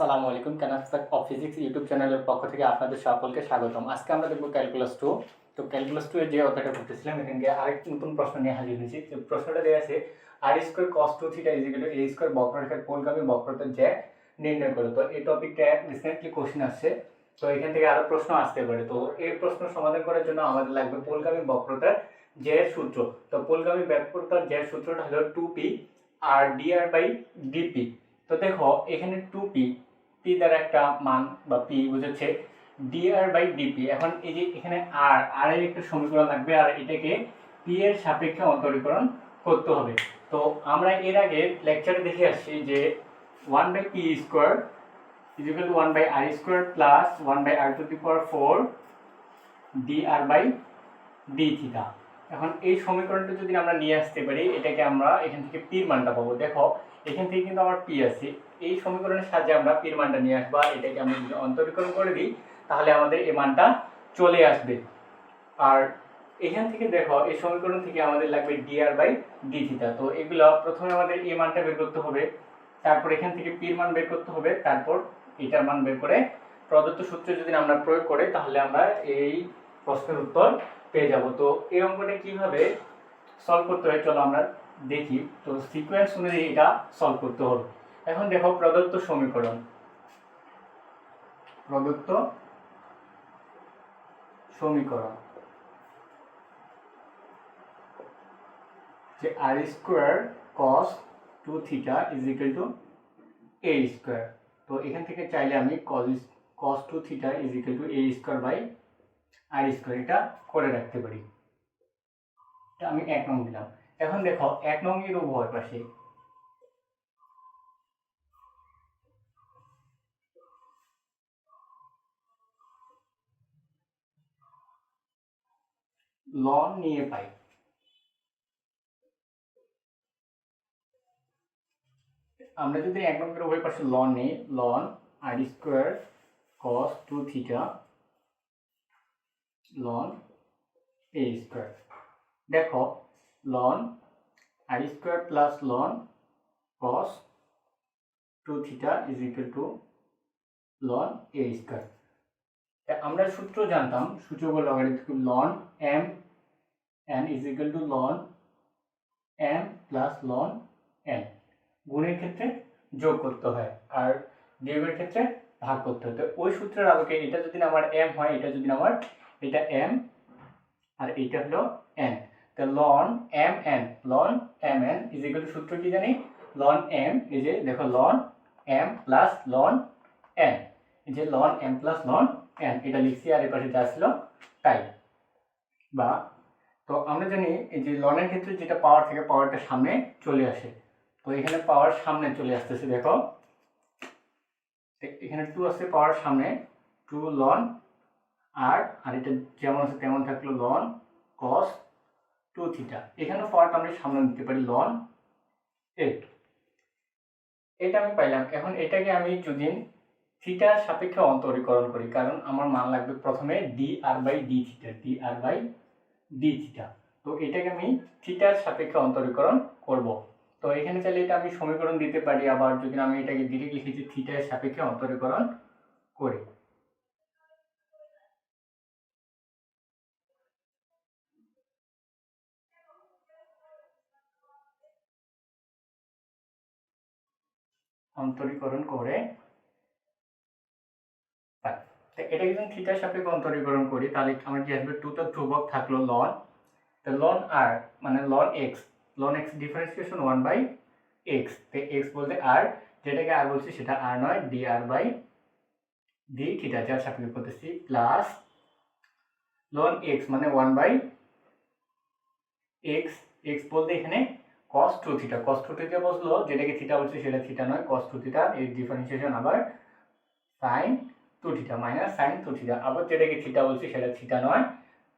আসসালামু আলাইকুম ক্যানাস্টাক of physics YouTube চ্যানেলের পক্ষ থেকে আপনাদের সকলকে স্বাগতম। আজকে আমরা দেখব ক্যালকুলাস টু তো ক্যালকুলাস টু এর যে অধ্যায়টা করতেছিলাম, এখান থেকে আরেক নতুন প্রশ্ন নিয়ে হাজির হয়েছি। প্রশ্নটা দেওয়া আছে R square cos two theta is equal A square বক্ররেখার কোণগামী বক্রতা যে নির্ণয় করো। তো এই টপিকটা রিসেন্টলি কোশ্চেন আসছে। তো এখান থেকে আরও প্রশ্ন আসতে পারে। তো এই প্রশ্ন সমাধান করার জন্য আমাদের লাগবে পোলগামী বক্রতার যে সূত্র। তো পোলগামী বক্রতার যে সূত্রটা হলো two P R DR by DP তো দেখো, এখানে টু পি পি দ্বারা একটা মান বা পি বুঝেছে ডিআর বাই ডিপি এখন এই যে এখানে আর আর এর একটা সমীকরণ লাগবে, আর এটাকে পি এর সাপেক্ষে অন্তরীকরণ করতে হবে। তো আমরা এর আগে লেকচারে দেখে আসছি যে one by P square is equal to one by R square plus one by R to the power four D R by D theta এখন এই সমীকরণটা যদি আমরা নিয়ে আসতে পারি, এটাকে আমরা এখান থেকে পির মানটা পাবো। দেখো, এখান থেকে কিন্তু আমার পি আছে। এই সমীকরণের সাহায্যে আমরা পির মানটা নিয়ে আসব, আর এটাকে আমরা যদি অন্তরীকরণ করে দিই, তাহলে আমাদের এই মানটা চলে আসবে। আর এখান থেকে দেখো, এই সমীকরণ থেকে আমাদের লাগবে ডিআর বাই ডি থিটা তো এগুলো প্রথমে আমাদের এই মানটা বের করতে হবে, তারপর এখান থেকে পির মান বের করতে হবে, তারপর এটার মান বের করে প্রদত্ত সূত্র যদি আমরা প্রয়োগ করি, তাহলে আমরা এই প্রশ্নের উত্তর পেয়ে যাব। তো এই অঙ্কটা কীভাবে সলভ করতে হয়, চলো আমরা দেখি। তো সিকোয়েন্স অনুযায়ী এটা সলভ করতে হবে। এখন দেখো প্রদত্ত সমীকরণ। প্রদত্ত সমীকরণ। যে R square cos two theta is equal to A square তো এখান থেকে চাইলে আমি cos cos two theta is equal to A square by R square এটা করে রাখতে পারি। আমি এক নং দিলাম। এখন দেখো এক নং এর উভয় পাশে লন নিয়ে পাই। আমরা যদি এক নম্বরের উভয় পাশে লন নিই, ln, R square cos two theta ln A square. দেখো, ln, R square plus ln cos two theta is equal to ln A square. আমরা সূত্র জানতাম, সূচক logarithm ln M N is equal to ln M plus ln N গুণের ক্ষেত্রে যোগ করতে হয় আর বিয়োগের ক্ষেত্রে ভাগ করতে হয়। তো ওই সূত্রের আলোকে এটা যদি আমার এম হয়, এটা যদি আমার, এটা এম আর এটা হলো এন তো ln M N ln M N is equal to সূত্র কি জানি? লন এম এই যে দেখো ln M plus ln N এই যে ln M plus ln N এটা লিখছি আর এর পাশে যা ছিল তাই বা, তো আমরা জানি এই যে লনের ক্ষেত্রে যেটা পাওয়ার থেকে পাওয়ারটা সামনে চলে আসে। তো এখানে পাওয়ার সামনে চলে আসতেছে, দেখো। এখানে টু আছে পাওয়ার সামনে টু লন আর আর এটা যেমন আছে তেমন থাকল লন কস টু থিটা এখানেও পাওয়ারটা আমরা সামনে নিতে পারি লন এইট এটা আমি পাইলাম। এখন এটাকে আমি যদি থিটার সাপেক্ষে অন্তরীকরণ করি, কারণ আমার মান লাগবে প্রথমে D R by D theta D R by D theta তো এটাকে আমি থিটার সাপেক্ষে অন্তরীকরণ করব। তো এখানে চাইলে এটা আমি সমীকরণ দিতে পারি, আবার যদি আমি এটাকে ডিরেক্ট লিখেছি থিটার সাপেক্ষে অন্তরীকরণ করি। অন্তরীকরণ করে এটা যদি থিটার সাপেক্ষে অন্তরীকরণ করি, তাহলে আমার কি আসবে? টু তো ধ্রুবক থাকল লন তো লন আর মানে ln X ln X differentiation one by X তো এক্স বলতে আর যেটাকে আর বলছি সেটা আর নয় D R by D theta যার সাপেক্ষে করতেছি প্লাস লন এক্স মানে ওয়ান বাই এক্স এক্স বলতে এখানে cos two theta cos two theta বসল, যেটাকে থিটা বলছে সেটা থিটা নয় কস টু থিটা এর ডিফারেন্সিয়েশন আবার sine two theta minus sine two theta আবার যেটাকে থিটা বলছে সেটা থিটা নয়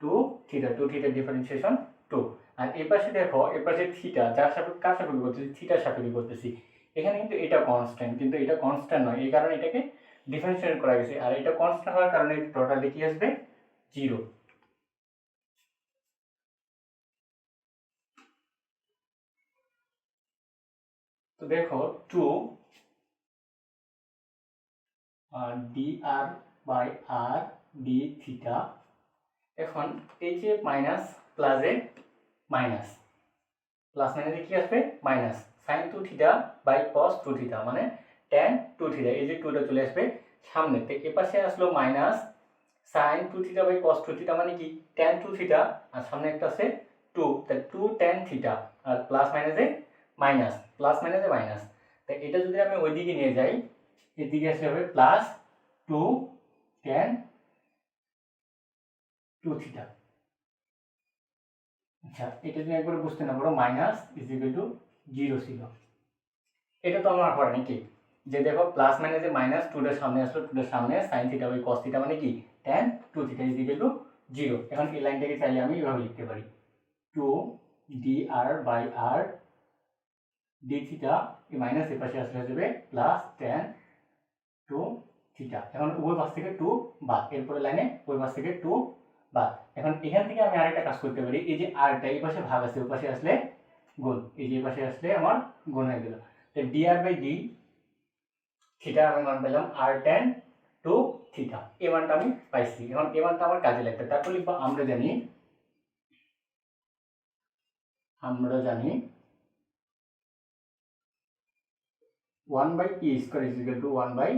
two theta two theta differentiation two আর এ পাশে দেখো, এ পাশে থিটা যার সাপেক্ষে কার সাপেক্ষে করতেছি থিটার সাপেক্ষে করতেছি এখানে কিন্তু এটা কনস্ট্যান্ট কিন্তু এটা কনস্ট্যান্ট নয়। এই কারণে এটাকে ডিফারেন্সিয়েট করা গেছে। আর এটা কনস্ট্যান্ট হওয়ার কারণে টোটালি কি আসবে? জিরো তো দেখো two D R by R D theta এখন এই যে মাইনাস প্লাসে মাইনাস প্লাস মাইনাসে কি আসবে? Minus sine two theta by cos two theta মানে ট্যান টু থিটা এই যে টুটা চলে আসবে সামনে। তো এ পাশে আসলো minus sine two theta by cos two theta মানে কি? ট্যান টু থিটা আর সামনে একটা আছে টু তা টু ট্যান থিটা আর প্লাস মাইনাসে মাইনাস প্লাস মাইনাসে মাইনাস তা এটা যদি আমি ওইদিকে নিয়ে যাই এদিকে আসলে হবে plus two tan two theta আচ্ছা এটা যদি একবার বুঝতে না পারো minus is equal to zero ছিল। এটা তো আমার হয় নাকি যে দেখো প্লাস মাইনাসে মাইনাস টু টুটার সামনে আসলো টু টুটার সামনে sine theta by cos theta মানে কি? Tan two theta is equal to zero এখন এই লাইনটাকে চাইলে আমি এভাবে লিখতে পারি। Two d r by r d theta এই মাইনাস এর পাশে আসলে হয়ে যাবে প্লাস টেন টু থিটা এখন উভয় পাশ থেকে টু বাদ এরপরে লাইনে ওই পাশ থেকে টু বাদ। এখন এখান থেকে আমি আরেকটা কাজ করতে পারি, এই যে আরটা এই পাশে ভাগ আছে, ওই পাশে আসলে গুণ, এই যে পাশে আসলে আমার গুণ হয়ে গেল। D r by d theta আমি মান পেলাম আর টেন টু থিটা এই মানটা আমি পাইছি। এখন এই মানটা আমার কাজে লাগবে। তারপর লিখব, আমরা জানি আমরা জানি one by p square is equal to one by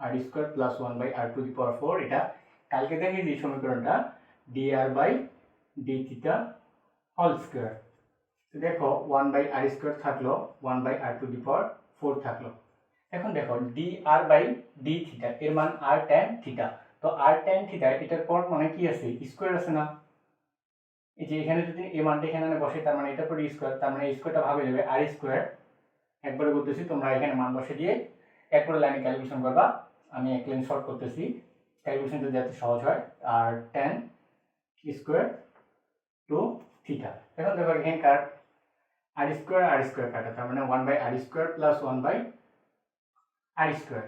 r square plus one by r to the power four এটা কালকে দেখে যে সমীকরণটা d r by d theta whole square দেখো ওয়ান বাই আর স্কোয়ার থাকল one by r to the power four থাকল। এখন দেখো d r by d theta এর মান আর ট্যান থিটা তো আর ট্যান থিটা এটার পর মানে কি আছে? স্কোয়ার আছে না। এই যে এখানে যদি এই মানটা এখানে বসে, তার মানে এটা পরে স্কোয়ার তার মানে স্কোয়ারটা ভাবে যাবে আর স্কোয়ার একবারে করতেছি তোমরা এখানে মান বসে দিয়ে একবারে লাইনে ক্যালকুলেশন করবা। আমি এক লাইন শর্ট করতেছি। ক্যালকুলেশন যদি যাতে সহজ হয়, আর টেন স্কোয়ার টু থিটা এখন দেখো এখানকার আর স্কোয়ার আর স্কোয়ার কাটা, তার মানে one by r square plus one by r square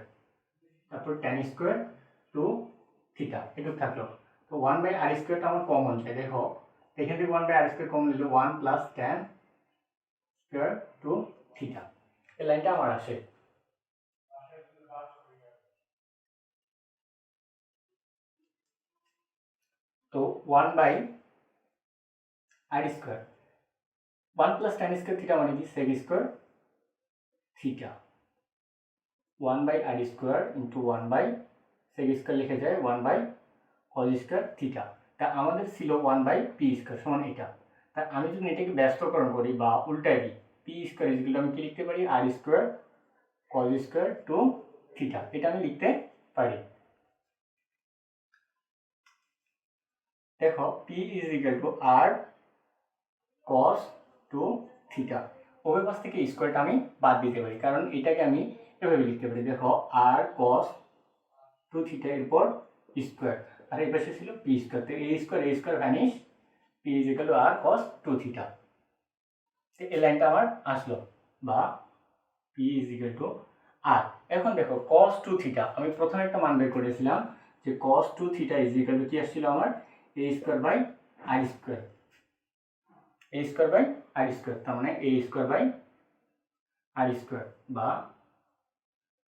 তারপর টেন স্কোয়ার টু থিটা এটুকু থাকল। তো ওয়ান বাই আর স্কোয়ারটা আমার কমন চাই দেখো, এখান থেকে one by r square common নিল one plus tan square two theta এই লাইনটা আমার আসে তো one by r square one plus tan square theta মানে কি? Sec square theta one by r square into one by sec square লিখে যায় one by whole square theta তা আমাদের ছিল ওয়ান বাই পি স্কোয়ার সমান এটা। তা আমি যদি এটাকে ব্যস্তকরণ করি বা উল্টাই দিই পি স্কোয়ার ইজগুলো আমি কি লিখতে পারি? R square cos square two theta এটা আমি লিখতে পারি। দেখো p is equal to r cos two theta ওই পাশ থেকে স্কোয়ারটা আমি বাদ দিতে পারি, কারণ এটাকে আমি এভাবে লিখতে পারি। দেখো আর কস টু থিটা এরপর স্কোয়ার আর এই পাশে ছিল পি স্কোয়ার তো এই স্কোয়ার এই square vanish p is equal to r cos two theta এই লাইনটা আমার আসলো। বা p is equal to r এখন দেখো কস টু থিটা আমি প্রথমে একটা মান বের করেছিলাম যে cos two theta is equal to কি আসছিল আমার? A square by r square a square by r square তার মানে a square by r square বা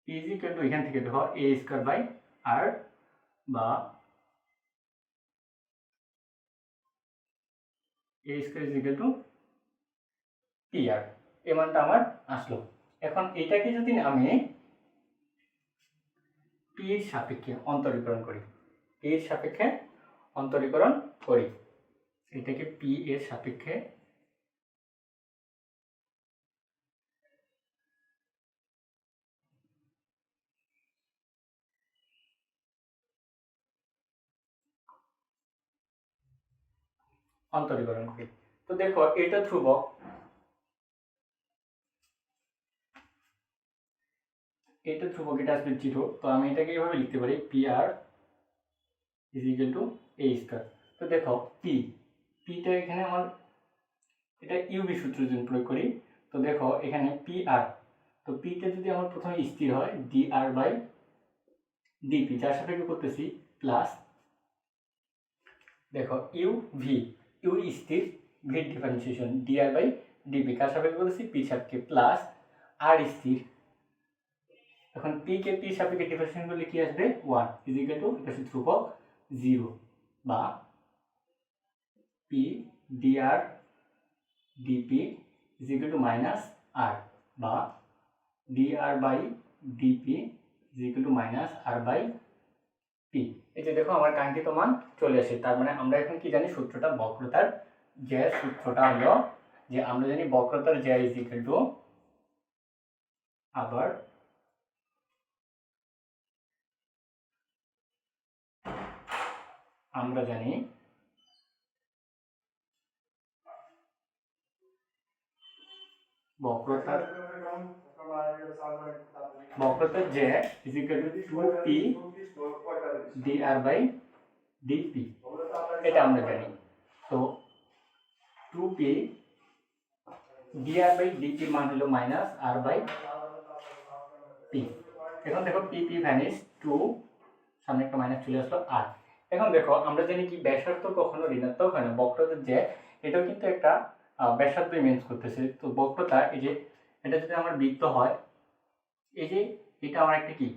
ইজ ইকুয়াল টু এখান থেকে দেখো এ স্কোয়ার বাই আর বা a square is equal to p এই মানটা আমার আসলো। এখন এটাকে যদি আমি পি এর সাপেক্ষে অন্তরীকরণ করি। পি এর সাপেক্ষে অন্তরীকরণ করি। এটাকে পি এর সাপেক্ষে অন্তরীকরণ করি। তো দেখো, এটা ধ্রুবক এটা ধ্রুবক, এটা আসবে জিরো। তো আমি এটাকে এভাবে লিখতে পারি p r is equal to a square তো দেখো পি পিটা এখানে আমার, এটা ইউবি সূত্র যদি প্রয়োগ করি। তো দেখো, এখানে পি আর তো পিটা যদি আমার প্রথমে স্থির হয় ডি আর বাই ডিপি যার সাপেক্ষে করতেছি প্লাস দেখো ইউ ভি ইউ স্থির v differentiation d r by d p কার সাপেক্ষে করতেছি? পি সাপেক্ষে প্লাস আর স্থির এখন পি কে পি সাপেক্ষে ডিফারেন্সিয়েশন করলে কি আসবে? ওয়ান ইজ ইকুয়াল টু হচ্ছে ধ্রুবক জিরো বা p d d r d p is equal to minus r বা d r by d p is equal to minus r by p এই যে দেখো আমার কাঙ্ক্ষিত মান চলে আসে, তার মানে আমরা এখন কি জানি সূত্রটা বক্রতার যে সূত্রটা হলো যে আমরা জানি বক্রতার যে ইজ ইকুয়াল টু আবার আমরা জানি বক্রতার বক্রতার যে is p d r by d p এটা আমরা জানি। তো two p d r by ডিপির মান হলো মাইনাস আর বাই পি এখন দেখো পি পি ভ্যানিস টু সামনে একটা মাইনাস চলে আসলো আর এখন দেখো আমরা জানি কি ব্যাসার্ধ কখনো ঋণাত্মক হয় না। বক্রতার যে এটাও কিন্তু একটা আহ, ব্যাসার্ধ মিন্স করতেছে। তো বক্রতা এই যে এটা যদি আমার বৃত্ত হয় এই যে এটা আমার একটা কি?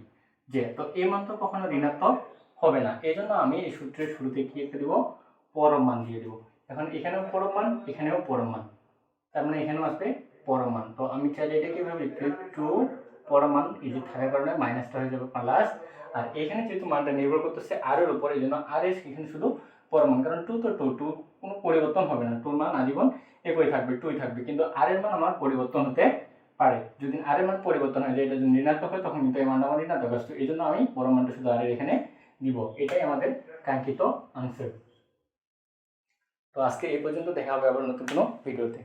যে তো এই মান তো কখনো ঋণাত্মক হবে না। এই জন্য আমি এই সূত্রের শুরুতে কি একটা দেবো? পরম মান দিয়ে দেবো। এখন এখানেও পরম মান এখানেও পরম মান। তার মানে এখানেও আসবে পরম মান। তো আমি চাইলে এটাকে এভাবে লিখতে টু পরম মান এই যে থাকার কারণে মাইনাসটা হয়ে যাবে প্লাস আর এখানে যেহেতু মানটা নির্ভর করতেছে আর এর উপর এই জন্য আর এর এখানে শুধু পরম মান কারণ টু তো টু টু কোনো পরিবর্তন হবে না। টুর মান আজীবন একই থাকবে টুই থাকবে, কিন্তু আর এর মান আমার পরিবর্তন হতে পারে। যদি আর এর মান পরিবর্তন হয় এটা যদি ঋণাত্মক হয়, তখন কিন্তু এই মানটা আমার ঋণাত্মক আসবে। এই জন্য আমি মানটা শুধু আর এর এখানে দিব। এটাই আমাদের কাঙ্ক্ষিত আনসার তো আজকে এই পর্যন্ত দেখা হবে আবার নতুন কোনো ভিডিওতে